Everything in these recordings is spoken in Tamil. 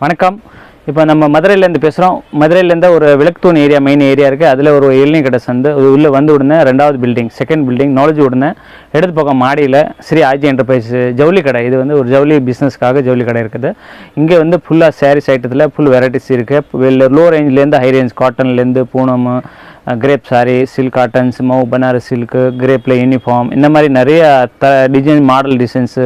வணக்கம். இப்போ நம்ம மதுரையிலேருந்து பேசுகிறோம் மதுரையிலேருந்து ஒரு விளக்குத்தூண் ஏரியா மெயின் ஏரியா இருக்குது அதில் ஒரு இளநீர் கடை சந்து. உள்ளே வந்து உடனே ரெண்டாவது பில்டிங் செகண்ட் பில்டிங் நாலேஜ் உடனே இடது பக்கம் மாடியில் ஸ்ரீ ஆஜி என்டர்பிரைஸ் ஜவுளி கடை. இது வந்து ஒரு ஜவுளி பிஸ்னஸ்க்காக ஜவுளி கடை இருக்குது. இங்கே வந்து ஃபுல்லாக சாரீஸ் ஐட்டத்தில் ஃபுல் வெரைட்டிஸ் இருக்குது லோ ரேஞ்ச்லேருந்து high range காட்டன்லேருந்து Poonam crepe saree silk cottons Mau Banaras silk கிரேப்பில் யூனிஃபார்ம் இந்த மாதிரி நிறைய the design model designs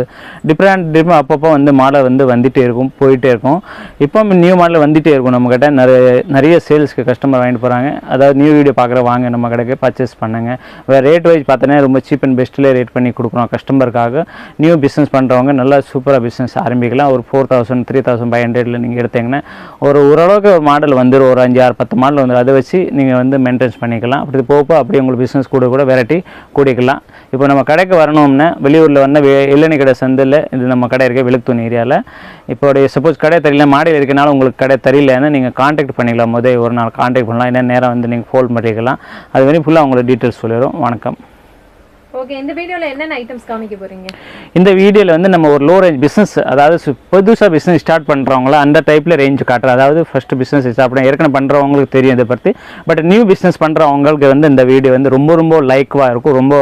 different different அப்பப்போ வந்து மாடல் வந்து வந்துகிட்டே இருக்கும் போயிட்டே இருக்கும். இப்போ நியூ மாடல் வந்துகிட்டே இருக்கும் நம்மக்கிட்ட நிறைய நிறைய சேல்ஸ்க்கு கஸ்டமர் வாங்கிட்டு போகிறாங்க அதாவது நியூ வீடியோ பார்க்குற வாங்க நம்ம கடைக்கு பர்ச்சேஸ் பண்ணுங்க. வேறு ரேட் வைஸ் பார்த்தோன்னா ரொம்ப சீப் அண்ட் பெஸ்ட்டில் ரேட் பண்ணி கொடுக்குறோம் கஸ்டமருக்காக நியூ பிஸ்னஸ் பண்ணுறவங்க நல்லா சூப்பராக பிஸ்னஸ் ஆரம்பிக்கலாம். ஒரு four thousand three thousand five ஹண்ட்ரடில் நீங்கள் எடுத்தீங்கன்னா ஒரு ஓரளவுக்கு ஒரு மாடல் வந்துடும் ஒரு அஞ்சு ஆறு பத்து மாடல் வந்துடும் அதை வச்சு நீங்கள் வந்து சேல்ஸ் பண்ணிக்கலாம். அப்படி போக அப்படியே உங்களுக்கு பிஸ்னஸ் கூட கூட வெரைட்டி கூடிக்கலாம். இப்போ நம்ம கடைக்கு வரணும்னா வெளியூரில் வந்து வெ- கடை சந்தில் இது நம்ம கடை இருக்குது விழுத்துணி ஏரியாவில் இப்போ சப்போஸ் கடை தெரியல மாடியில் இருக்கனால உங்களுக்கு கடை தெரியலன்னு நீங்கள் காண்டாக்ட் பண்ணிக்கலாம். முதல் ஒரு நாள் காண்டாக்ட் பண்ணலாம். என்ன நேரம் வந்து நீங்கள் ஃபோன் பண்ணிக்கலாம். அது வரையும் ஃபுல்லாக உங்களுக்கு டீட்டெயில்ஸ் சொல்லிடுறோம். வணக்கம். ஓகே இந்த வீடியோல என்னென்ன ஐட்டம்ஸ் காமிக்க போறீங்க? இந்த வீடியோவில் வந்து நம்ம ஒரு லோ ரேஞ்ச் பிஸ்னஸ் அதாவது சு- புதுசா பிஸ்னஸ் ஸ்டார்ட் பண்ணுறவங்கள அந்த டைப்பில் ரேஞ்ச் காட்டுறோம். அதாவது ஃபஸ்ட்டு பிஸ்னஸ் பண்ண ஏற்கனவே பண்ணுறவங்களுக்கு தெரியும் இதை பற்றி பட் நியூ பிஸ்னஸ் பண்ணுறவங்களுக்கு வந்து இந்த வீடியோ வந்து ரொம்ப ரொம்ப லைக்வாக இருக்கும். ரொம்ப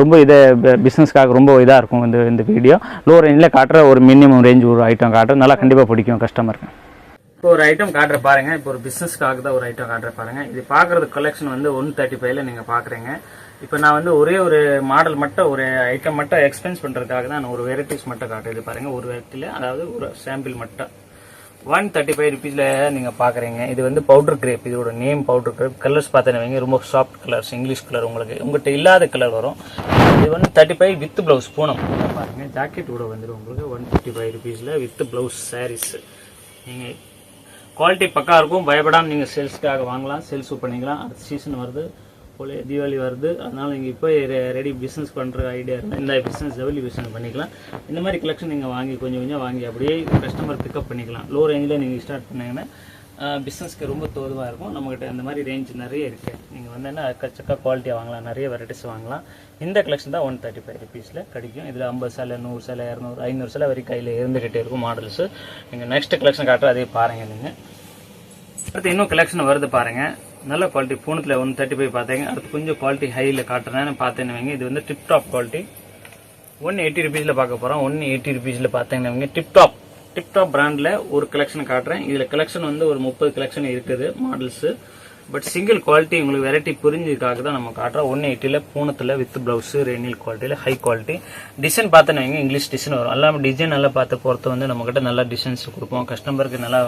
ரொம்ப இதை பிஸ்னஸ்க்காக ரொம்ப இதாக இருக்கும் இந்த இந்த வீடியோ. லோ ரேஞ்சில் காட்டுற ஒரு மினிமம் ரேஞ்ச் ஒரு ஐட்டம் காட்டுறோம் நல்லா கண்டிப்பாக பிடிக்கும் கஸ்டமருக்கு இப்போ ஒரு ஐட்டம் காட்டுற பாருங்க. இப்போ ஒரு பிசினஸ்க்காக தான் ஒரு ஐட்டம் காட்டுற பாருங்க. இது பாக்குறது கலெக்ஷன் வந்து ஒன் தேர்ட்டி ஃபைவ்ல நீங்க பாக்குறீங்க இப்போ நான் வந்து ஒரே ஒரு மாடல் மட்டும் ஒரு ஐட்டம் மட்டும் எக்ஸ்பென்ஸ் பண்ணுறதுக்காக தான் நான் ஒரு வெரைட்டிஸ் மட்டும் காட்டுறது பாருங்கள் ஒரு வெரைட்டியில் அதாவது ஒரு சாம்பிள் மட்டும். ஒன் தேர்ட்டி ஃபைவ் ருபீஸில் நீங்கள் பார்க்குறீங்க இது வந்து பவுடர் கிரேப் இதோட நேம் பவுடர் கிரேப் கலர்ஸ் பார்த்தீங்கன்னா ரொம்ப சாஃப்ட் கலர்ஸ் இங்கிலீஷ் கலர் உங்களுக்கு. உங்கள்கிட்ட இல்லாத கலர் வரும். இது வந்து thirty five with blouse Poonam பாருங்கள் ஜாக்கெட் கூட வந்துடும் உங்களுக்கு. ஒன் ஃபிஃப்டி ஃபைவ் ருபீஸில் வித் ப்ளவுஸ் சாரீஸ் நீங்கள் குவாலிட்டி பக்கா இருக்கும். பயப்படாமல் நீங்கள் சேல்ஸ்க்காக வாங்கலாம். சேல்ஸ் பண்ணிக்கலாம் அடுத்த சீசன் வருது. போல தீபாவளி வருது. அதனால் நீங்கள் இப்போ ரெடி பிஸ்னஸ் பண்ணுற ஐடியா இருந்தால் இந்த பிஸ்னஸ் ஜவுளி பிஸ்னஸ் பண்ணிக்கலாம். இந்த மாதிரி கலெக்ஷன் நீங்கள் வாங்கி கொஞ்சம் கொஞ்சம் வாங்கி அப்படியே கஸ்டமர் பிக்கப் பண்ணிக்கலாம். லோ ரேஞ்சில் நீங்கள் ஸ்டார்ட் பண்ணிங்கன்னா பிஸ்னஸ்க்கு ரொம்ப தோதுவாக இருக்கும். நம்மக்கிட்ட அந்த மாதிரி ரேஞ்ச் நிறைய இருக்குது நீங்கள் வந்தீங்கன்னா அக்கச்சக்கா குவாலிட்டியாக வாங்கலாம். நிறைய வெரைட்டிஸ் வாங்கலாம். இந்த கலெக்ஷன் தான் ஒன் தேர்ட்டி ஃபைவ் ருபீஸில் கிடைக்கும். இதில் ஐம்பது சில நூறு சில இரநூறு ஐநூறு சில வரைக்கும் கையில் இருந்துக்கிட்டே இருக்கும் மாடல்ஸு நீங்கள் நெக்ஸ்ட் கலெக்ஷன் காட்டுற அதே பாருங்கள் நீங்கள் அடுத்து இன்னும் கலெக்ஷன் வருது பாருங்கள் நல்ல குவாலிட்டி பூனத்தில் ஒன் தேர்ட்டி ஃபைவ் பார்த்தீங்க. அடுத்து கொஞ்சம் குவாலிட்டி ஹையில் காட்டுறேன்னு பார்த்தேன்னு வைங்க. இது வந்து tip top quality one eighty ருபீஸில் பார்க்க போகிறோம் ஒன் எயிட்டி ருபீஸில் பார்த்தீங்கன்னா வைங்க. டிப் டாப் டிப் டாப் பிராண்டில் ஒரு கலெக்ஷன் காட்டுறேன். இதில் கலெக்ஷன் வந்து ஒரு முப்பது கலெக்ஷன் இருக்குது. மாடல்ஸு பட் சிங்கிள் குவாலிட்டி உங்களுக்கு வெரைட்டி புரிஞ்சதுக்காக தான் நம்ம காட்டுறோம். ஒன் எயிட்டியில் பூனத்தில் வித் ப்ளவுஸு ரெனில் குவாலிட்டியில் ஹை குவாலிட்டி டிசைன் பார்த்தேன்னு வைங்க இங்கிலீஷ் டிசைன் வரும். எல்லாமே டிசைன் நல்லா பார்த்து பொறுத்து வந்து நம்மக்கிட்ட நல்லா டிசைன்ஸ் கொடுப்போம். கஸ்டமருக்கு நல்லா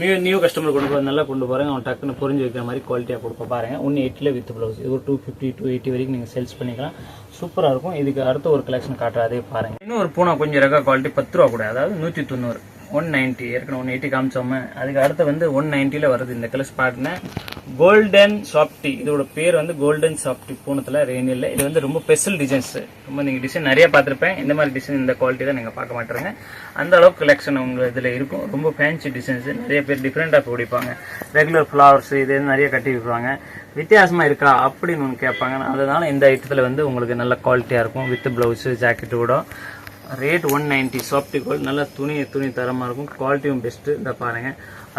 நியூ நியூ கஸ்டமர் கொண்டு போய் நல்லா கொண்டு போகிறேன் அவன் டக்குன்னு புரிஞ்சு வைக்கிற மாதிரி குவாலிட்டியாக கொடுப்போம் பாருங்க. ஒன் எயிட்டியில் வித் ப்ளவுஸ் இது ஒரு டூ ஃபிஃப்டி டூ எயிட்டி வரைக்கும் நீங்கள் சேல்ஸ் பண்ணிக்கலாம். சூப்பராக இருக்கும். இதுக்கு அடுத்த ஒரு கலெக்ஷன் காட்டுற அதே பாருங்க. இன்னும் ஒரு பூனை கொஞ்சம் ரக குவாலிட்டி பத்து ரூபா கூட. அதாவது நூற்றி தொண்ணூறு. ஒன் நைன்ட்டி ஏற்கனவே ஒன் எயிட்டி காமிச்சோமே. அதுக்கு அடுத்து வந்து ஒன் நைன்ட்டியில் வருது இந்த கலர்ஸ் பாட்டுனா கோல்டன் சாப்டி இதோட பேர் வந்து கோல்டன் சாப்டி பூனத்தில் ரெயினில் இது வந்து ரொம்ப ஸ்பெஷல் டிசைன்ஸ் ரொம்ப நீங்கள் டிசைன் நிறைய பார்த்துருப்பேன். இந்த மாதிரி டிசைன் இந்த குவாலிட்டி தான் நீங்கள் பார்க்க மாட்டேங்க. அந்த அளவுக்கு கலெக்ஷன் உங்கள் இதில் இருக்கும். ரொம்ப ஃபேன்சி டிசைன்ஸ் நிறைய பேர் டிஃப்ரெண்ட்டாக பிடிப்பாங்க. ரெகுலர் ஃப்ளவர்ஸ் இது நிறைய கட்டி விடுவாங்க. வித்தியாசமாக இருக்கா அப்படின்னு ஒன்று கேட்பாங்க. அதனால இந்த ஐட்டத்தில் வந்து உங்களுக்கு நல்ல குவாலிட்டியாக இருக்கும். With blouse ஜாக்கெட்டோட rate one ninety softy gold நல்லா துணி துணி தரமாக இருக்கும். குவாலிட்டியும் பெஸ்ட்டு இந்த பாருங்க.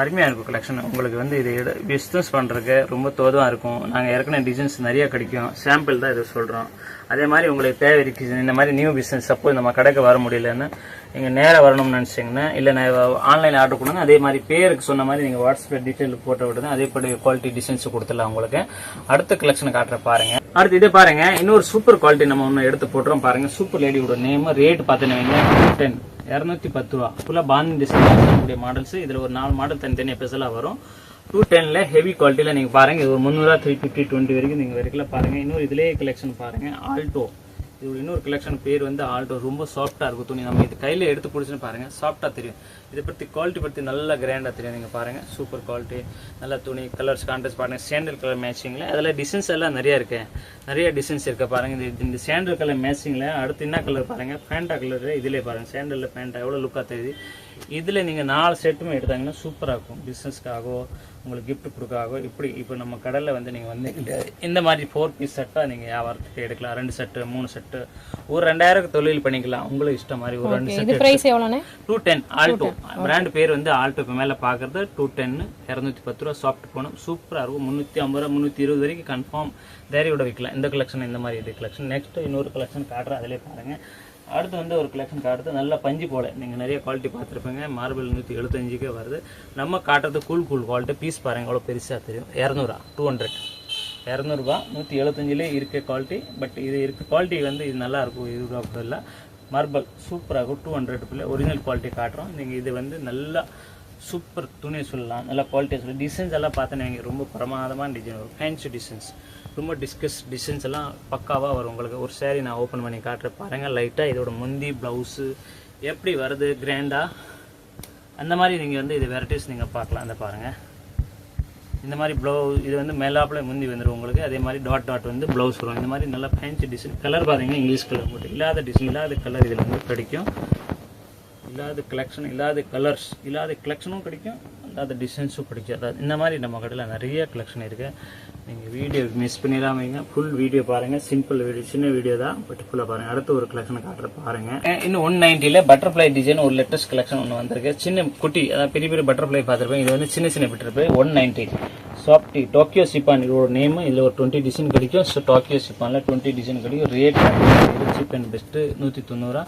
அருமையாக இருக்கும் கலெக்ஷன் உங்களுக்கு வந்து இது எடு பிஸ்னஸ் பண்ணுறதுக்கு ரொம்ப தோதுவாக இருக்கும். நாங்கள் ஏற்கனவே டிசைன்ஸ் நிறைய கிடைக்கும். சாம்பிள் தான் இதை சொல்கிறோம் அதே மாதிரி உங்களுக்கு தேவை இருக்குது. இந்த மாதிரி நியூ பிஸ்னஸ் சப்போஸ் நம்ம கடைக்கு வர முடியலன்னு நீங்கள் நேராக வரணும்னு நினச்சிங்கன்னா இல்லை நான் ஆன்லைனில் ஆர்டர் கொடுங்க அதே மாதிரி பேருக்கு சொன்ன மாதிரி நீங்கள் வாட்ஸ்அப்பில் டீட்டெயில் போட்டு விடுங்க. அதேபடி குவாலிட்டி டிசைன்ஸ் கொடுத்துடலாம் உங்களுக்கு. அடுத்த கலெக்ஷன் காட்டுற பாருங்கள் அடுத்து இதே பாருங்கள் இன்னொரு சூப்பர் குவாலிட்டி நம்ம ஒன்று எடுத்து போட்டுறோம் பாருங்கள் சூப்பர் லேடியோட நேம் ரேட் பார்த்தீங்கன்னா டென் இரநூத்தி பத்து ரூபா. ஃபுல்லாக பாந்தி டிசைன் இருக்கக்கூடிய மாடல்ஸ் இதில் ஒரு நாலு மாடல் தனித்தனி ஸ்பெஷலாக வரும். டூ டென்ல ஹெவி குவாலிட்டியில் நீங்கள் பாருங்க இது ஒரு முந்நூறுரூவா த்ரீ ஃபிஃப்டி டுவெண்ட்டி வரைக்கும் நீங்கள் வரைக்கும் பாருங்க. இன்னொரு இதிலே கலெக்ஷன் பாருங்க ஆல்டோ இது இன்னொரு கலெக்ஷன் பேர் வந்து ஆல்டோ ரொம்ப சாஃப்டாக இருக்கும் துணி. நம்ம இது கையில் எடுத்து பிடிச்சுன்னு பாருங்க. சாஃப்டாக தெரியும். இதை பற்றி குவாலிட்டி பற்றி நல்லா கிராண்டாக தெரியும். நீங்கள் பாருங்கள் சூப்பர் குவாலிட்டி நல்ல துணி கலர்ஸ் கான்ட்ராஸ்ட் பாருங்கள் சேண்டல் கலர் மேட்சிங்கில் அதில் டிசைன்ஸ் எல்லாம் நிறைய இருக்கு. நிறைய டிசைன்ஸ் இருக்குது பாருங்கள் இந்த இந்த சேண்டல் கலர் மேட்சிங்கில் அடுத்து என்ன கலர் பாருங்கள் பேண்டா கலர் இதிலே பாருங்கள் சேண்டலில் பேண்டா எவ்வளோ லுக்காக தெரியுது. இதில் நீங்கள் நாலு செட்டுமே எடுத்தாங்கன்னா சூப்பராக இருக்கும். பிஸ்னஸ்க்காகவோ உங்களுக்கு gift கொடுக்காகவோ இப்படி இப்போ நம்ம கடையில் வந்து நீங்கள் வந்து இந்த- மாதிரி ஃபோர் பீஸ் செட்டாக நீங்கள் வியாபாரத்துக்கு எடுக்கலாம். ரெண்டு செட்டு மூணு செட்டு ஒரு ரெண்டாயிரம் தொழில் பண்ணிக்கலாம். உங்களுக்கு இஷ்டம் மாதிரி ஒரு ரெண்டு செட்டு பிரைஸ் எவ்வளோண்ணே? டூ டென் ஆல்டோ பிராண்ட் பேர் வந்து ஆல்டோ இப்போ மேலே பார்க்குறது டூ டென்னு இரநூத்தி பத்து ரூபா சாஃப்ட் போனோம் சூப்பராக இருக்கும். முந்நூற்றி ஐம்பது ரூபா முந்நூற்றி இருபது வரைக்கும் கன்ஃபார்ம் தைரியோட விற்கலாம் இந்த கலெக்ஷன் இந்த மாதிரி இது கலெக்ஷன் நெக்ஸ்ட் இன்னொரு கலெக்ஷன் காட்டுறேன். அதிலே பாருங்கள் அடுத்து வந்து ஒரு கலெக்ஷன் காட்டுறது நல்லா பஞ்சு போல. நீங்கள் நிறைய குவாலிட்டி பார்த்துருப்பீங்க. மார்பிள் நூற்றி எழுபத்தஞ்சுக்கே வருது. நம்ம காட்டுறது கூல் கூல் குவாலிட்டி பீஸ் பாருங்கள் எவ்வளோ பெருசாக தெரியும். இரநூறா டூ ஹண்ட்ரட் இரநூறுபா நூற்றி எழுபத்தஞ்சிலே இருக்க குவாலிட்டி பட் இது இருக்க குவாலிட்டி வந்து இது நல்லாயிருக்கும் இருபது ரூபா இல்லை. மார்பல் சூப்பராக இருக்கும் டூ ஹண்ட்ரட் ஒரிஜினல் குவாலிட்டி காட்டுறோம். நீங்கள் இது வந்து நல்லா சூப்பர் துணி சொல்லலாம். நல்லா குவாலிட்டி சொல்லலாம். டிசைன்ஸ் எல்லாம் பார்த்தோன்னே ரொம்ப பிரமாதமான டிசைன் வரும் ஃபேன்சி டிசைன்ஸ் ரொம்ப டிஸ்கஸ் டிசைன்ஸ் எல்லாம் பக்காவாக வரும். உங்களுக்கு ஒரு சேரீ நான் ஓப்பன் பண்ணி காட்டுறேன். பாருங்கள் லைட்டாக இதோட முந்தி ப்ளவுஸு எப்படி வருது கிராண்டாக அந்த மாதிரி நீங்கள் வந்து இது வெரைட்டிஸ் நீங்கள் பார்க்கலாம். அந்த பாருங்கள் இந்த மாதிரி ப்ளவுஸ் இது வந்து மேலாப்பில் முந்தி வந்துடும் உங்களுக்கு. அதே மாதிரி டாட் டாட் வந்து ப்ளவுஸ் வரும். இந்த மாதிரி நல்லா ஃபேன்சி டிசைன் கலர் பார்த்தீங்கன்னா இங்கிலீஷ் கலர் போட்டு இல்லாத டிசைன் இல்லாத கலர் இதில் வந்து கிடைக்கும். இல்லாத கலெக்ஷன் இல்லாத கலர்ஸ் இல்லாத கலெக்ஷனும் கிடைக்கும். அது டிசைன்ஸும் கிடைக்கும் அதாவது இந்த மாதிரி நம்ம கடையில் நிறைய கலெக்ஷன் இருக்குது நீங்கள் வீடியோ மிஸ் பண்ணிடாமீங்க ஃபுல் வீடியோ பாருங்கள் சிம்பிள் வீடியோ சின்ன வீடியோ தான். பட் ஃபுல்லாக பாருங்கள் அடுத்து ஒரு கலெக்ஷன் காட்டுற பாருங்கள் இன்னும் ஒன் நைன்ட்டியில் பட்டர்ஃப்ளை டிசைன் ஒரு லேட்டஸ்ட் கலெக்ஷன் ஒன்று வந்திருக்கு. சின்ன குட்டி அதாவது பெரிய பெரிய பட்டர்ஃப்ளை பார்த்துருப்பேன். இது வந்து சின்ன சின்ன butterfly one ninety softy Tokyo chiffon இதோட நேம் இதில் ஒரு டுவெண்ட்டி டிசைன் கிடைக்கும். ஸோ டோக்கியோ சிப்பானில் டுவெண்ட்டி டிசைன் கிடைக்கும். ரேட் சீப் அண்ட் பெஸ்ட்டு நூற்றி தொண்ணூறுரூவா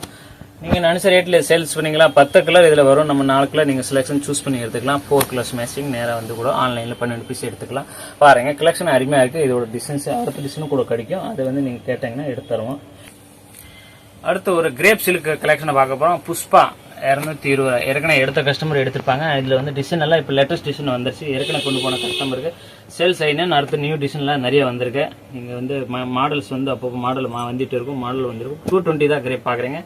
நீங்கள் நினச்ச ரேட்டில் சேல்ஸ் பண்ணீங்களா? பத்து கலர் இதில் வரும். நம்ம நாலு கலர் நீங்கள் செலெக்ஷன் சூஸ் பண்ணி எடுத்துக்கலாம். ஃபோர் கலர்ஸ் மேட்சிங் நேராக வந்து கூட ஆன்லைனில் பன்னெண்டு பீஸ் எடுத்துக்கலாம். பாருங்கள் கலெக்ஷன் அருமையாக இருக்குது இதோட டிசைன்ஸ் அடுத்த டிசைனும் கூட கிடைக்கும். அதை வந்து நீங்கள் கேட்டிங்கன்னா எடுத்து தருவோம். அடுத்து ஒரு கிரேப் சில்க் கலெக்ஷனை பார்க்க போகிறோம் புஷ்பா இரநூத்தி இருபது. ஏற்கனவே எடுத்த கஸ்டமர் எடுத்திருப்பாங்க. இதில் வந்து டிசைன் எல்லாம் இப்போ லேட்டஸ்ட் டிசைன் வந்துருச்சு. ஏற்கனவே கொண்டு போன கஸ்டமருக்கு சேல்ஸ் ஆகினா அடுத்த நியூ டிசைன்லாம் நிறைய வந்திருக்கு. நீங்கள் வந்து மாடல்ஸ் வந்து அப்பப்போ மாடல் வந்துட்டு இருக்கும். மாடல் வந்துருக்கும் டூ டுவெண்ட்டி தான் கிரேப் பார்க்குறீங்க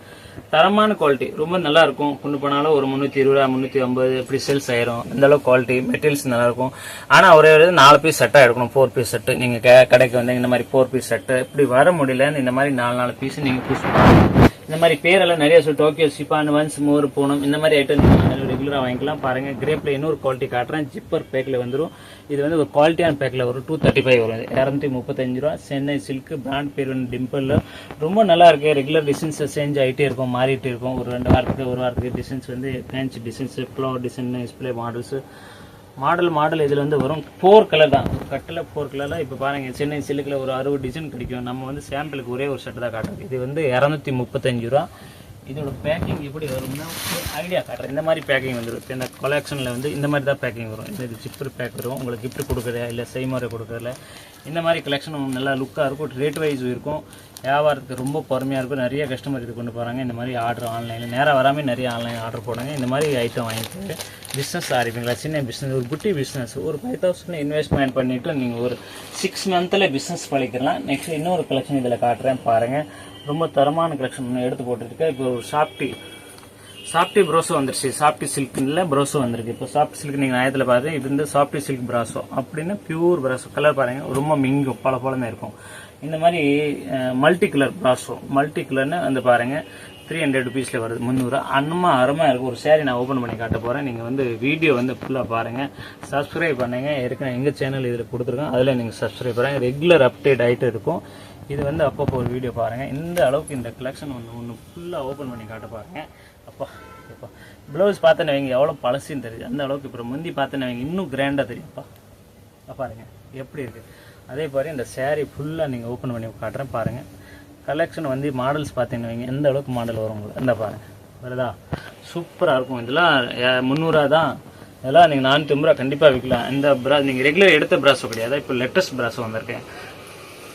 தரமான குவாலிட்டி ரொம்ப நல்லா இருக்கும் கொண்டு போனாலும் ஒரு முந்நூற்றி இருபது முந்நூற்றி ஐம்பது இப்படி சேல்ஸ் ஆயிரும். இந்த அளவுக்கு குவாலிட்டி மெட்டீரியல்ஸ் நல்லா இருக்கும் ஆனால் ஒரே ஒரு நாலு பீஸ் செட்டாக எடுக்கணும். ஃபோர் பீஸ் செட்டு நீங்கள் கடைக்கு வந்து இந்த மாதிரி ஃபோர் பீஸ் செட்டு இப்படி வர முடியலன்னு இந்த மாதிரி நாலு நாலு பீஸ் நீங்கள் பீஸ் பண்ணலாம் இந்த மாதிரி பேரெல்லாம் நிறைய சொல்லி. Tokyo chiffon once more Poonam இந்த மாதிரி ஐட்டம் நீங்கள் ரெகுலராக வாங்கிக்கலாம். பாருங்கள் கிரேப்பில் இன்னொரு குவாலிட்டி காட்டுறேன். ஜிப்பர் பேக்கில் வந்துடும் இது வந்து ஒரு குவாலிட்டியான பேக்கில் வரும். டூ தேர்ட்டி ஃபைவ் வரும் இரநூத்தி முப்பத்தஞ்சு ரூபா. சென்னை சில்க்கு பிராண்ட் பேர் வந்து டிம்பிளில் ரொம்ப நல்லா இருக்கு. ரெகுலர் டிசைன்ஸ் சேஞ்ச் ஆகிட்டே இருக்கும் மாறிட்டு இருக்கும். ஒரு ரெண்டு வாரத்துக்கு ஒரு வாரத்துக்கு டிசைன்ஸ் வந்து fancy designs flower design display models model model இதில் வந்து வரும். ஃபோர் கலர் தான். கட்டில் ஃபோர் கலரில் இப்போ பாருங்கள் சென்னை சில்லுக்கில் ஒரு அறுபது டிசைன் கிடைக்கும். நம்ம வந்து சாம்பிளுக்கு ஒரே ஒரு செட்டு தான் காட்டுறோம் இது வந்து இரநூத்தி முப்பத்தஞ்சு ரூபா. இதோட பேக்கிங் எப்படி வரும்னா ஐடியா காட்டுறேன். இந்த மாதிரி பேக்கிங் வந்துடும் இந்த கொலெக்ஷனில் வந்து இந்த மாதிரி தான் பேக்கிங் வரும். இந்த ஜிப்பர் பேக் வரும். உங்களுக்கு கிஃப்ட் கொடுக்குறதா இல்லை செய்முறை கொடுக்குறதில்ல இந்த மாதிரி கலெக்ஷன் நல்லா லுக்காக இருக்கும். ரேட் வைஸ் இருக்கும். வியாபாரத்துக்கு ரொம்ப பொறுமையாக இருக்கும். நிறைய கஸ்டமர் இது கொண்டு போகிறாங்க இந்த மாதிரி ஆர்டர் ஆன்லைனில் நேராக வராமல் நிறைய ஆன்லைன் ஆர்டர் போடுங்க இந்த மாதிரி ஐட்டம் வாங்கிட்டு பிஸ்னஸ் ஆரம்பிங்களா? சின்ன பிஸ்னஸ் ஒரு குட்டி பிஸ்னஸ் ஒரு ஃபைவ் தௌசண்ட் இன்வெஸ்ட்மெண்ட் பண்ணிவிட்டு நீங்கள் ஒரு சிக்ஸ் மந்தில் பிஸ்னஸ் பழிக்கலாம். நெக்ஸ்ட் இன்னொரு கலெக்ஷன் இதில் காட்டுறேன் பாருங்கள் ரொம்ப தரமான கலெக்ஷன் எடுத்து போட்டுருக்கேன். இப்போ ஒரு சாப்டி சாப்டி ப்ரோஸோ வந்துருச்சு. சாப்டி சில்க்ல ப்ரோஸோ வந்திருக்கு. இப்போ சாப்டி சில்க் நீங்கள் நயத்தில் பார்த்து இது வந்து சாப்டி சில்க் ப்ராஸோ அப்படின்னு பியூர் ப்ராஸோ கலர் பாருங்கள் ரொம்ப மிங்கும் பல பழமே இருக்கும். இந்த மாதிரி மல்டி கலர் ப்ராஸோ மல்டி கலர்னு வந்து பாருங்கள் த்ரீ ஹண்ட்ரட் ருபீஸில் வருது முந்நூறு. அன்னமா அருமையாக இருக்கும் ஒரு சேரீ நான் ஓப்பன் பண்ணி காட்ட போகிறேன் நீங்கள் வந்து வீடியோ வந்து ஃபுல்லாக பாருங்கள் சப்ஸ்கிரைப் பண்ணுங்க. ஏற்கனவே எங்கள் சேனல் இதில் கொடுத்துருக்கோம். அதில் நீங்கள் சப்ஸ்கிரைப் பண்ணுங்கள் ரெகுலர் அப்டேட் ஆகிட்டு இருக்கும். இது வந்து அப்பப்போ ஒரு வீடியோ பாருங்கள் இந்த அளவுக்கு இந்த கலெக்ஷன் ஒன்று ஒன்று ஃபுல்லாக ஓப்பன் பண்ணி காட்ட பாருங்கள் அப்பா அப்பா. ப்ளவுஸ் பார்த்தேன்னு வைங்க எவ்வளோ பழசுன்னு தெரியுது. அந்த அளவுக்கு இப்போ முந்தி பார்த்தேன்னு வைங்க இன்னும் கிராண்டாக தெரியும்ப்பா பாருங்கள் எப்படி இருக்குது அதே மாதிரி இந்த சேரீ ஃபுல்லாக நீங்கள் ஓப்பன் பண்ணி காட்டுறேன் பாருங்கள் கலெக்ஷன் வந்து மாடல்ஸ் பார்த்தீங்கன்னு வைங்க எந்த அளவுக்கு மாடல் வரும் உங்களுக்கு? இந்த பாருங்கள் வருதா? சூப்பராக இருக்கும். இதெல்லாம் முந்நூறுரூவா தான். இதெல்லாம் நீங்கள் நானூற்றி ரூபா கண்டிப்பாக விற்கலாம். இந்த ப்ரா நீங்கள் ரெகுலர் எடுத்த ப்ராஸோ கிடையாது இப்போ லேட்டஸ்ட் ப்ராஸோ வந்திருக்கேன்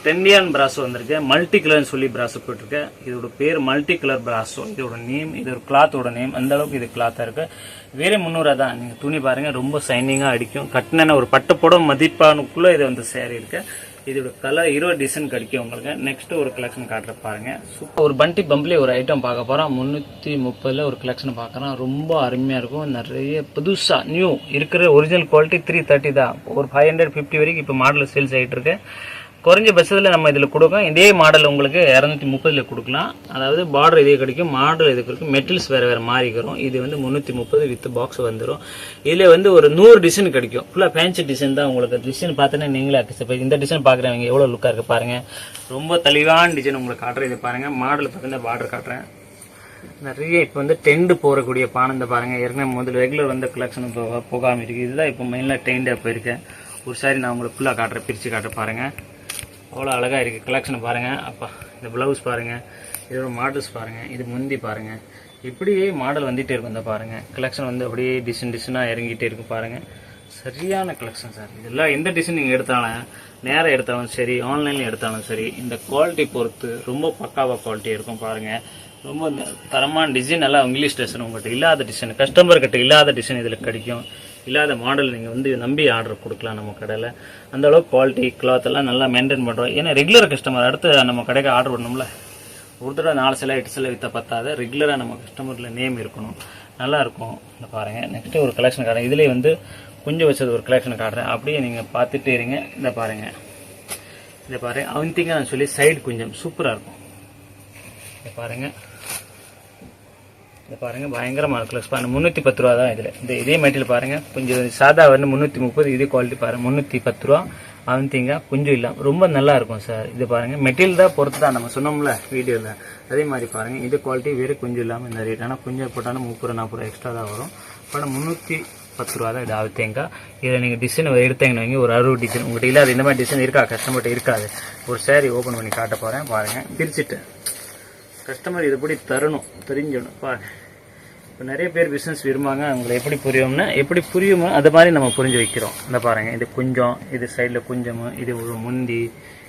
டென்டியான் பிராசோ வந்திருக்கு. மல்டி கலர்னு சொல்லி பிராசோ போட்டிருக்கு. இதோட பேர் மல்டி கலர் பிராசோ இதோட நேம் இது ஒரு கிளாத்தோட நேம் அந்த அளவுக்கு இது கிளாத்தாக இருக்கு. வேற முந்நூறுவா தான் நீங்கள் துணி பாருங்க. ரொம்ப சைனிங்காக அடிக்கும். கட்டின ஒரு பட்டப்போட மதிப்பானுக்குள்ள இது வந்து சேரீ இருக்கு. இதோட கலர் இருபது டிசைன் கிடைக்கும் உங்களுக்கு. நெக்ஸ்ட் ஒரு கலெக்ஷன் காட்டுற பாருங்க. சூப்பர் ஒரு பண்டி பம்ப்லேயே ஒரு ஐட்டம் பார்க்க போறோம். முந்நூற்றி முப்பதில் ஒரு கலெக்ஷன் பார்க்குறோம். ரொம்ப அருமையாக இருக்கும். நிறைய புதுசாக நியூ இருக்கிற ஒரிஜினல் குவாலிட்டி த்ரீ தேர்ட்டி தான். ஒரு ஃபைவ் ஹண்ட்ரட் ஃபிஃப்டி வரைக்கும் இப்போ மாடல் சேல்ஸ் ஆகிட்டு இருக்கு. குறைஞ்ச பட்சத்தில் நம்ம இதில் கொடுக்கோம் இதே மாடல் உங்களுக்கு இரநூத்தி முப்பதில் கொடுக்கலாம். அதாவது பார்டர் இதே கிடைக்கும். மாடல் இது கிடைக்கும். மெட்டில்ஸ் வேறு வேறு மாறிக்கிறோம் இது வந்து முந்நூற்றி முப்பது வித் பாக்ஸ் வந்துடும் இதில் வந்து ஒரு நூறு டிசைன் கிடைக்கும். ஃபுல்லாக ஃபேன்சி டிசைன் தான் உங்களுக்கு. டிசைன் பார்த்தோன்னா நீங்களே இப்போ இந்த டிசைன் பார்க்குறவங்க எவ்வளோ லுக்காக இருக்குது பாருங்கள் ரொம்ப தெளிவான டிசைன் உங்களுக்கு காட்டுறேன். இது பாருங்கள் மாடல் பார்த்தீங்கன்னா பார்டர் காட்டுறேன். நிறைய இப்போ வந்து டெண்டு போகக்கூடிய பானந்த பாருங்கள் ஏற்கனவே முதல் ரெகுலர் வந்த கலெக்ஷன் போகாமல் இருக்குது இதுதான் இப்போ மெயினாக டெண்டாக போயிருக்கேன் ஒரு சாரி நான் உங்களுக்கு ஃபுல்லாக காட்டுறேன். பிரித்து காட்டுற பாருங்கள் அவ்வளோ அழகாக இருக்குது கலெக்ஷனை பாருங்கள் அப்பா இந்த ப்ளவுஸ் பாருங்கள் இதோட மாடல்ஸ் பாருங்கள் இது முந்தி பாருங்கள் இப்படியே மாடல் வந்துகிட்டே இருக்கும். இந்த பாருங்கள் கலெக்ஷன் வந்து அப்படியே டிசைன் டிசைனாக இறங்கிட்டே இருக்கும் பாருங்கள் சரியான கலெக்ஷன் சார் இதெல்லாம் எந்த டிசைன் நீங்கள் எடுத்தாலும் நேராக எடுத்தாலும் சரி ஆன்லைனில் எடுத்தாலும் சரி இந்த குவாலிட்டி பொறுத்து ரொம்ப பக்காவாக குவாலிட்டி இருக்கும் பாருங்கள் ரொம்ப தரமான டிசைன் எல்லாம் இங்கிலீஷ் டிசைன் உங்கள்கிட்ட இல்லாத டிசைன் கஸ்டமர்கிட்ட இல்லாத டிசைன் இதில் கிடைக்கும். இல்லாத மாடல் நீங்கள் வந்து நம்பி ஆர்டர் கொடுக்கலாம் நம்ம கடையில். அந்த அளவுக்கு குவாலிட்டி கிளாத் எல்லாம் நல்லா மெயின்டைன் பண்ணுறோம் ஏன்னா ரெகுலர் கஸ்டமர் அடுத்து நம்ம கடைக்கு ஆர்டர் பண்ணணும்ல ஒரு தடவை நாலு சிலை எட்டு சிலை விற்ற பத்தாத. ரெகுலராக நம்ம கஸ்டமரில் நேம் இருக்கணும். நல்லா இருக்கும். இந்த பாருங்கள் நெக்ஸ்ட்டு ஒரு கலெக்ஷன் காட்டுறேன். இதுலேயே வந்து கொஞ்சம் வச்சது ஒரு கலெக்ஷன் காட்டுறேன். அப்படியே நீங்கள் பார்த்துட்டே இருங்க. இந்த பாருங்கள் இதை பாருங்க. அவந்திங்க சொல்லி சைடு கொஞ்சம். சூப்பராக இருக்கும். இதை பாருங்கள் இது பாருங்கள் பயங்கரமாக இருக்கும் பாருங்க முந்நூற்றி பத்து ரூபா தான் இதில். இந்த இதே மெட்டீரியல் பாருங்கள் கொஞ்சம் சாதா வந்து முந்நூற்றி முப்பது இதே குவாலிட்டி பாருங்கள் முந்நூற்றி பத்து ரூபா. அவந்திங்க கொஞ்சம் இல்லை ரொம்ப நல்லா இருக்கும் சார் இது பாருங்கள் மெட்டீரியல் தான் பொறுத்து தான் நம்ம சொன்னோம்ல வீடியோவில் அதே மாதிரி பாருங்கள் இது குவாலிட்டி வேறு கொஞ்சம் இல்லாமல் இந்த ரேட் ஆனால் கொஞ்சம் போட்டாலும் முப்பது ரூபா நாற்பது ரூபா எக்ஸ்ட்ரா தான் வரும். ஆனால் முந்நூற்றி பத்து ரூபா தான் இது அவத்தேங்கா இதை நீங்கள் டிசைன் எடுத்தீங்கன்னு வைங்க ஒரு அறுபது டிசைன் உங்கள்கிட்ட இல்லாத இந்த மாதிரி டிசைன் இருக்கா? கஸ்டமர்கிட்ட இருக்காது. ஒரு சேரீ ஓப்பன் பண்ணி காட்ட போகிறேன் பாருங்கள் பிரிச்சுட்டு. கஸ்டமர் இது எப்படி தரணும் தெரிஞ்சிடணும் இப்போ இப்போ நிறைய பேர் பிஸ்னஸ் விரும்பாங்க அவங்களை எப்படி புரியும்னா எப்படி புரியுமோ அது மாதிரி நம்ம புரிஞ்சு வைக்கிறோம். இந்த பாருங்கள் இது கொஞ்சம் இது சைடில் கொஞ்சம் இது ஒரு முந்தி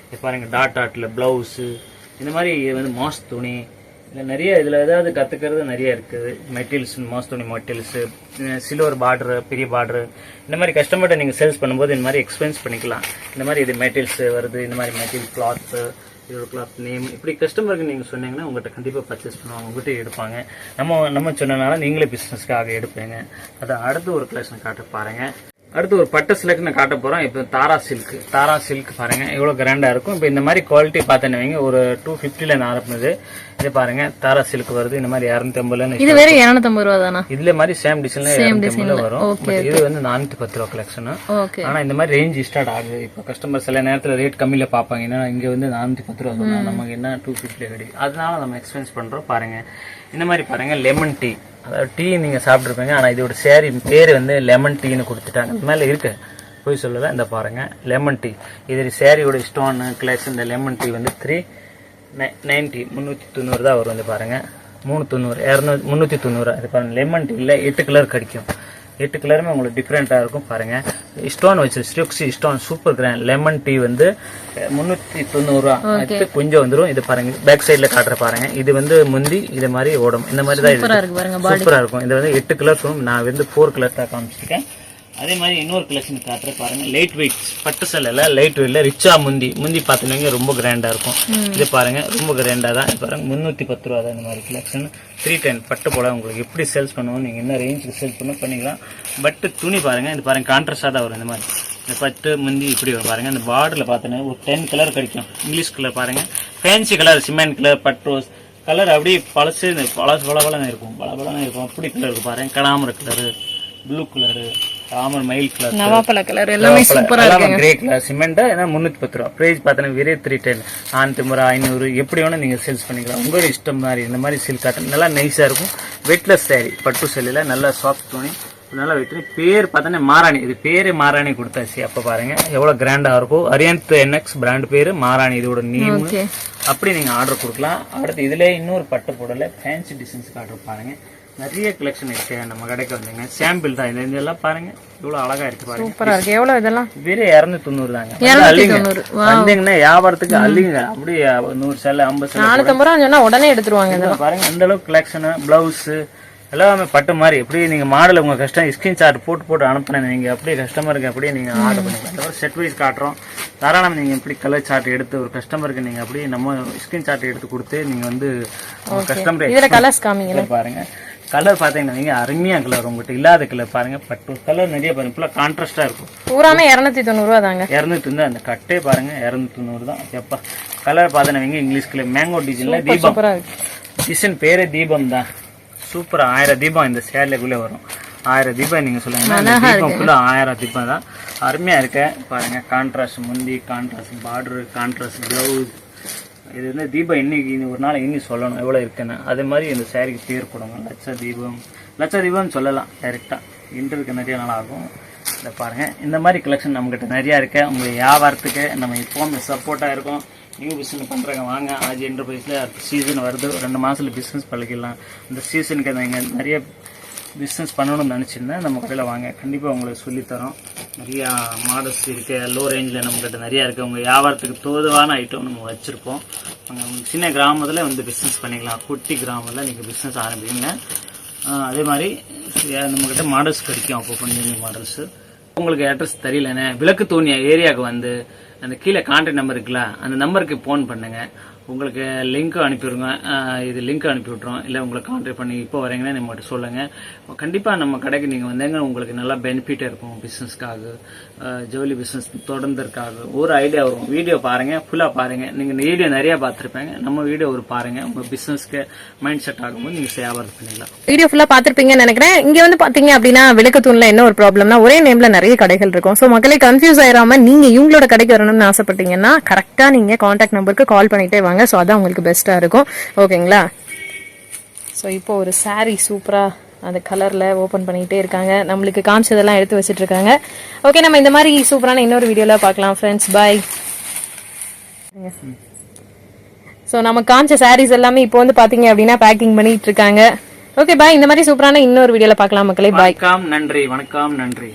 இது பாருங்கள் டாட் டாட்டில் ப்ளவுஸு இந்த மாதிரி இது வந்து மாஸ் துணி இதில் நிறைய இதில் ஏதாவது கற்றுக்கிறது நிறைய இருக்குது. மெட்டீரியல்ஸ் மாஸ் துணி மெட்டீரியல்ஸு சில்வர் பார்டரு பெரிய பார்டரு இந்த மாதிரி கஸ்டமர்கிட்ட நீங்கள் சேல்ஸ் பண்ணும்போது இந்த மாதிரி எக்ஸ்பென்ஸ் பண்ணிக்கலாம். இந்த மாதிரி இது மெட்டீரியல்ஸ் வருது இந்த மாதிரி மெட்டீரியல் கிளாத்து இதோட கிளாத் நேம் இப்படி கஸ்டமருக்கு நீங்கள் சொன்னீங்கன்னா உங்கள்கிட்ட கண்டிப்பாக பர்ச்சேஸ் பண்ணுவாங்க. உங்கள்கிட்ட எடுப்பாங்க. நம்ம நம்ம சொன்னனால நீங்களே பிஸ்னஸ்க்காக எடுப்பீங்க. அதை அடுத்து ஒரு கலெக்ஷன் காட்ட பாருங்க. அடுத்து ஒரு பட்டு சிலக்கு நான் காட்ட போகிறோம் இப்போ தாரா சில்க் தாரா சில்க் பாருங்கள் எவ்வளோ கிராண்டாக இருக்கும். இப்போ இந்த மாதிரி குவாலிட்டி பார்த்தேன்னு வைங்க ஒரு டூ ஃபிஃப்டியில் நான் ஆரம்பினது இது பாருங்க தாரா சில்க் வருது. இந்த மாதிரி இரநூத்தி ஐம்பதுல இது வேற இருநூத்தம்பது ரூபா தானா? இதுல மாதிரி சேம் டிசைன்ல இரநூத்தி ஐம்பதுல வரும். இது வந்து நானூத்தி பத்து ரூபா கலெக்ஷன் ஆனா இந்த மாதிரி ரேஞ்ச் ஸ்டார்ட் ஆகுது. இப்போ கஸ்டமர் சில நேரத்துல ரேட் கம்மியில பார்ப்பாங்க. ஏன்னா இங்க வந்து நானூத்தி பத்து ரூபா சொன்னா நமக்கு என்ன டூ ஃபிஃப்டில கிடைக்கும் அதனால நம்ம எக்ஸ்பென்ஸ் பண்றோம். பாருங்க. இந்த மாதிரி பாருங்க லெமன் டீ அதாவது டீ நீங்க சாப்பிட்டுருப்பீங்க. ஆனா இதோட சேரி பேர் வந்து லெமன் டீன்னு கொடுத்துட்டாங்க. இது மேல இருக்கு. போய் சொல்லல. இந்த பாருங்க லெமன் டீ இது சேரியோட ஸ்டோன் கிளாஸ் இந்த லெமன் டீ வந்து த்ரீ நைன்ட்டி முந்நூற்றி தொண்ணூறு தான் வரும் இந்த பாருங்க. மூணு தொண்ணூறு இரநூறு முந்நூற்றி தொண்ணூறு இது பாருங்க லெமன் டீயில் எட்டு கலர் கிடைக்கும். எட்டு கலருமே உங்களுக்கு டிஃப்ரெண்ட்டாக இருக்கும் பாருங்க. ஸ்டோன் வச்சு ஸ்ட்ரிக்ஸி stone super grand lemon tea வந்து முந்நூற்றி தொண்ணூறுரூவா அடுத்து கொஞ்சம் வந்துடும் இது பாருங்க பேக் சைடில் காட்டுற பாருங்க. இது வந்து முந்தி இது மாதிரி ஓடும். இந்த மாதிரி தான் இது சூப்பராக இருக்கும். இது வந்து எட்டு கலர்ஸ் வரும். நான் வந்து ஃபோர் கலர் தான் காமிச்சிருக்கேன். அதே மாதிரி இன்னொரு கலெக்ஷன் காட்டுற பாருங்க. லைட் வெயிட் பட்டு சேலையில் லைட் வெயிட்ல ரிச்சா முந்தி. முந்தி பார்த்தீங்கன்னா ரொம்ப கிராண்டா இருக்கும். இது பாருங்க ரொம்ப கிராண்டா தான். இது பாருங்க முந்நூற்றி பத்து ரூபா தான் இந்த மாதிரி கலெக்ஷன் த்ரீ டென் பட்டு போல உங்களுக்கு எப்படி சேல்ஸ் பண்ணுவோம் நீங்கள் என்ன ரேஞ்சுக்கு சேல்ஸ் பண்ண பண்ணிக்கலாம். பட்டு துணி பாருங்க இது பாருங்க கான்ட்ராஸ்டாக தான் வரும் இந்த மாதிரி. இந்த பட்டு முந்தி இப்படி வரும் பாருங்க. இந்த பார்டரில் பார்த்தீங்கன்னா ஒரு டென் கலர் கிடைக்கும். இங்கிலீஷ் கலர் பாருங்க. ஃபேன்சி கலர் சிமெண்ட் கலர் பட்ரோஸ் கலர் அப்படியே பழசு பழசு பளபளன்னு இருக்கும். பளபளன்னு இருக்கும். அப்படி கலர் இருக்கும் பாருங்க. கலாமர கலரு ப்ளூ கலரு ராமர் மயில் கலர் நவாப்பழ கலர் எல்லாமே சூப்பரா இருக்கு கிரே கலர் சிமெண்ட் ஏன்னா முந்நூற்றி பத்து ரூபா. ப்ரைஸ் பார்த்தீங்கன்னா வெறும் த்ரீ டென் நானூற்றி முறை ஐநூறு எப்படி வேணால் நீங்கள் சேல்ஸ் பண்ணிக்கலாம். உங்களோட இஷ்டம் மாதிரி இந்த மாதிரி சில்க் காட்டன் நல்லா நைஸாக இருக்கும். வெட்லெஸ் saree பட்டு சேலையில் நல்லா சாஃப்ட் துணி. நல்லா வெட்டு பேர் பார்த்தோன்னா மாராணி. இது பேரே மாராணி கொடுத்தாச்சு. அப்போ பாருங்க எவ்வளோ கிராண்டாக இருக்கும். அரியன்த் என்எக்ஸ் பிராண்ட் பேர் மாராணி. இதோட நேம் அப்படி நீங்கள் ஆர்டர் கொடுக்கலாம். அடுத்து இதில் இன்னொரு பட்டு போடல ஃபேன்சி டிசைன்ஸ் ஆர்டர் பாருங்க. நிறைய கலெக்ஷன் இருக்கு. நம்ம கடைக்கு வந்தீங்க சாம்பிள் தான். இது இதெல்லாம் பாருங்க. இவ்வளோ அழகா இருக்கு பாருங்க. சூப்பரா இருக்கு. எவ்வளவு இதெல்லாம்? வெறும் இரநூத்தி தொண்ணூறு. தாங்க வந்தீங்கன்னா வியாபாரத்துக்கு அள்ளிங்க. அப்படியே நூறு சேலை ஐம்பது சேலை நானூத்தம்பது ரூபா சொன்னா உடனே எடுத்துருவாங்க பாருங்க அந்த அளவுக்கு கலெக்ஷனு பிளவுஸ் எல்லாமே பட்டு மாதிரி. எப்படி நீங்க மாடல் உங்க கஸ்டம் ஸ்கிரீன் சார்ட் போட்டு போட்டு அனுப்புனேன். நீங்க அப்படியே கஸ்டமருக்கு அப்படியே நீங்க ஆர்டர் பண்ணிக்கலாம். அந்த செட் வைஸ் காட்டுறோம். தாராளம் நீங்க எப்படி கலர் சார்ட் எடுத்து ஒரு கஸ்டமருக்கு நீங்க அப்படியே நம்ம ஸ்கிரீன் சார்ட் எடுத்து கொடுத்து நீங்க வந்து இதுல கஸ்டமர் கலர்ஸ் காமிங்க. பாருங்க. கலர் பார்த்தீங்கன்னா வைங்க அருமையாக கலர் உங்கள்கிட்ட இல்லாத கலர் பாருங்கள் பட்டு கலர் நிறைய பாருங்க. ஃபுல்லாக கான்ட்ராஸ்டாக இருக்கும். பூராமே இரநூத்தி தொண்ணூறு ரூபா தாங்க. இரநூத்தி வந்து அந்த கட்டே பாருங்க. இரநூத்தி தொண்ணூறு தான் எப்பா கலர் பார்த்தீங்கன்னா இங்கிலீஷ் கலர் மேங்கோ டிசைனில் தீபம் டிசைன் பேரே தீபம் தான். சூப்பர். ஆயிரம் தீபம் இந்த சேலைக்குள்ளே வரும். ஆயிரம் தீபம் நீங்கள் சொல்லுங்க. தீபம்குள்ளே ஆயிரம் தீபம் தான். அருமையாக இருக்க. பாருங்க கான்ட்ராஸ்ட் முந்தி கான்ட்ராஸ்ட் பார்டர் கான்ட்ராஸ்ட் ப்ளவுஸ் இது வந்து தீபம் இன்னைக்கு இந்த ஒரு நாள் இன்னி சொல்லணும். எவ்வளோ இருக்குன்னு. அதே மாதிரி இந்த சேரீக்கு பேர் கொடுங்க லட்ச தீபம். லட்ச தீபம்னு சொல்லலாம். டைரெக்டாக இன்டருக்கு நிறைய நாள் ஆகும். இதை பாருங்க. இந்த மாதிரி கலெக்ஷன் நம்மக்கிட்ட நிறையா இருக்கு. உங்கள் வியாபாரத்துக்கு நம்ம இப்போவும் சப்போர்ட்டாக இருக்கோம். நியூ பிஸ்னஸ் பண்ணுறாங்க வாங்க ஆஜி என்டர்பிரைஸில் சீசன் வருது. ரெண்டு மாதத்தில் பிஸ்னஸ் பழகிடலாம். இந்த சீசனுக்கு நீங்கள் நிறைய பிஸ்னஸ் பண்ணணும்னு நினச்சிருந்தேன் நம்ம கடையில் வாங்க. கண்டிப்பாக உங்களுக்கு சொல்லித்தரோம். நிறையா மாடல்ஸ் இருக்குது லோ ரேஞ்சில் நம்மக்கிட்ட நிறையா இருக்குது உங்கள் வியாபாரத்துக்கு தோதுவான ஐட்டம் நம்ம வச்சுருப்போம். உங்க சின்ன கிராமத்தில் வந்து பிஸ்னஸ் பண்ணிக்கலாம். குட்டி கிராமத்தில் நீங்கள் பிஸ்னஸ் ஆரம்பிங்க. அதே மாதிரி நம்மக்கிட்ட மாடல்ஸ் கிடைக்கும். அப்போ கொஞ்சம் மாடல்ஸு உங்களுக்கு அட்ரஸ் தெரியலண்ணே. விளக்கு தோணியா ஏரியாவுக்கு வந்து அந்த கீழே கான்டாக்ட் நம்பர் இருக்குல்ல அந்த நம்பருக்கு ஃபோன் பண்ணுங்க. உங்களுக்கு லிங்க் அனுப்பிவிடுங்க இது லிங்க் அனுப்பி விட்றோம் இல்லை உங்களை கான்டாக்ட் பண்ணி இப்போ வரீங்கன்னா நம்மகிட்ட சொல்லுங்கள் கண்டிப்பாக நம்ம கடைக்கு நீங்கள் வந்தீங்க உங்களுக்கு நல்லா பெனிஃபிட்டாக இருக்கும் பிஸ்னஸ்க்காக ஜவுளி பிஸ்னஸ் தொடர்ந்துருக்காக. ஒரு ஐடியா வரும். வீடியோ பாருங்கள் ஃபுல்லாக பாருங்கள் நீங்கள் வீடியோ நிறையா பார்த்துருப்பேங்க. நம்ம வீடியோ ஒரு பாருங்கள் உங்கள் பிஸ்னஸ்க்கு மைண்ட் செட் ஆகும்போது நீங்கள் வியாபாரம் பண்ணிக்கலாம் வீடியோ ஃபுல்லாக பார்த்துருப்பீங்கன்னு நினைக்கிறேன். இங்கே வந்து பார்த்தீங்க அப்படின்னா விளக்கத்தூண்ல என்ன ஒரு ப்ராப்ளம்னா ஒரே நேமில் நிறைய கடைகள் இருக்கும். ஸோ மக்களே கன்ஃபியூஸ் ஆயிராமல் நீங்கள் இவங்களோட கடைக்கு வரணும்னு ஆசைப்பட்டீங்கன்னா கரெக்டாக நீங்கள் காண்டாக்ட் நம்பருக்கு கால் பண்ணிட்டே வாங்க. சோ அதான் உங்களுக்கு பெஸ்டா இருக்கும். ஓகேங்களா சோ இப்போ ஒரு சாரீ சூப்பரா அந்த கலர்ல ஓப்பன் பண்ணிட்டே இருக்காங்க. நம்மளுக்கு காமிச்சதெல்லாம் எடுத்து வச்சிட்டு இருக்காங்க ஓகே நம்ம இந்த மாதிரி சூப்பரான இன்னொரு வீடியோல பார்க்கலாம் ஃப்ரெண்ட்ஸ் பை ஸோ நம்ம காமிச்ச சாரீஸ் எல்லாமே இப்போ வந்து பாத்தீங்க அப்படின்னா பேக்கிங் பண்ணிட்டு இருக்காங்க ஓகே பாய் இந்த மாதிரி சூப்பரான இன்னொரு வீடியோவில் பார்க்கலாம் மக்களே. பாய் காம் நன்றி. வணக்கம் நன்றி.